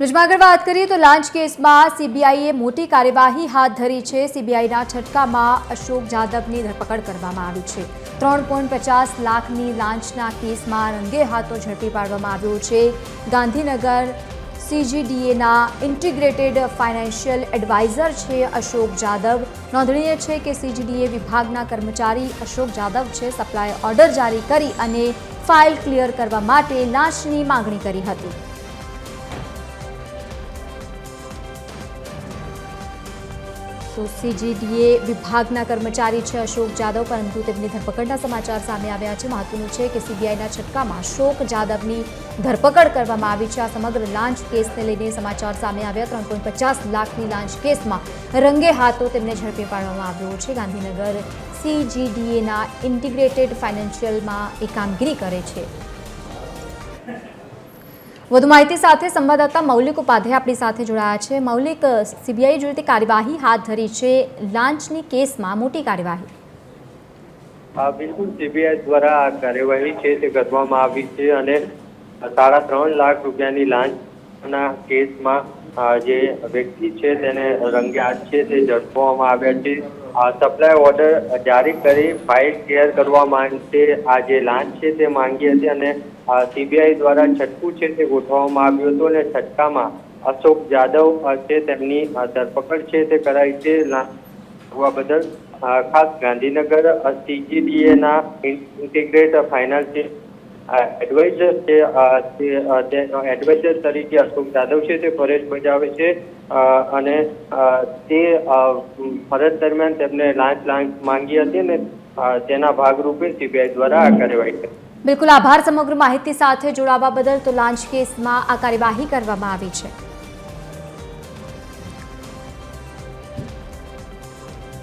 ન્યૂઝમાં આગળ વાત કરીએ તો લાંચ કેસમાં સીબીઆઈએ મોટી કાર્યવાહી હાથ ધરી છે. સીબીઆઈના છટકામાં અશોક જાદવની ધરપકડ કરવામાં આવી છે. ત્રણ પોઈન્ટ પચાસ લાખની લાંચના કેસમાં રંગે હાથો ઝડપી પાડવામાં આવ્યો છે. ગાંધીનગર સીજીડીએના ઇન્ટિગ્રેટેડ ફાઇનાન્શિયલ એડવાઇઝર છે અશોક જાદવ. નોંધનીય છે કે સીજીડીએ વિભાગના કર્મચારી અશોક જાદવ છે. સપ્લાય ઓર્ડર જારી કરી અને ફાઇલ ક્લિયર કરવા માટે લાંચની માંગણી કરી હતી. તો સીજીડીએ વિભાગના કર્મચારી છે અશોક જાદવ, પરંતુ તેમની ધરપકડના સમાચાર સામે આવ્યા છે. મહત્વનું છે કે સીબીઆઈના છટકામાં અશોક જાદવની ધરપકડ કરવામાં આવી છે. આ સમગ્ર લાંચ કેસને લઈને સમાચાર સામે આવ્યા. ત્રણ પોઈન્ટ પચાસ લાખની લાંચ કેસમાં રંગે હાથો તેમને ઝડપી પાડવામાં આવ્યો છે. ગાંધીનગર સીજીડીએના ઇન્ટિગ્રેટેડ ફાઇનાન્શિયલમાં એ કામગીરી કરે છે. વધુ માહિતી સાથે સંવાદદાતા મૌલિક ઉપાધ્યાય આપણી સાથે જોડાયા છે. મૌલિક, સીબીઆઈ જે રીતે કાર્યવાહી હાથ ધરી છે, લાંચની કેસમાં મોટી કાર્યવાહી. બિલકુલ. સીબીઆઈ દ્વારા આ કાર્યવાહી છે તે કરવામાં આવી છે અને સાડા ત્રણ લાખ રૂપિયાની લાંચના કેસમાં જે વ્યક્તિ છે તેને રંગે હાથ છે તે ઝડપવામાં આવ્યા છે. સપ્લાય ઓર્ડર જારી કરી ફાઇલ ક્લિયર કરવા માટે આ જે લાંચ છે તે માંગી હતી અને સીબીઆઈ દ્વારા છટકું છે તે ગોઠવવામાં આવ્યું હતું અને છટકામાં અશોક જાદવ છે તેમની ધરપકડ છે તે કરાઈ છે. લાંચ બદલ ખાસ ગાંધીનગર સીજીડીએના ઇન્ટિગ્રેટ ફાઇનાન્શિયલ એડવાઇઝર છે એડવાઇઝર તરીકે અશોક જાદવ છે, તે ફરજ બજાવે છે. અને તે ફરજ દરમિયાન તેમને લાંચ માંગી હતી અને તેના ભાગરૂપે સીબીઆઈ દ્વારા આ કાર્યવાહી કરી. બિલકુલ આભાર સમગ્ર માહિતી સાથે જોડાવા બદલ. તો લાંચ કેસમાં આ કાર્યવાહી કરવામાં આવી છે.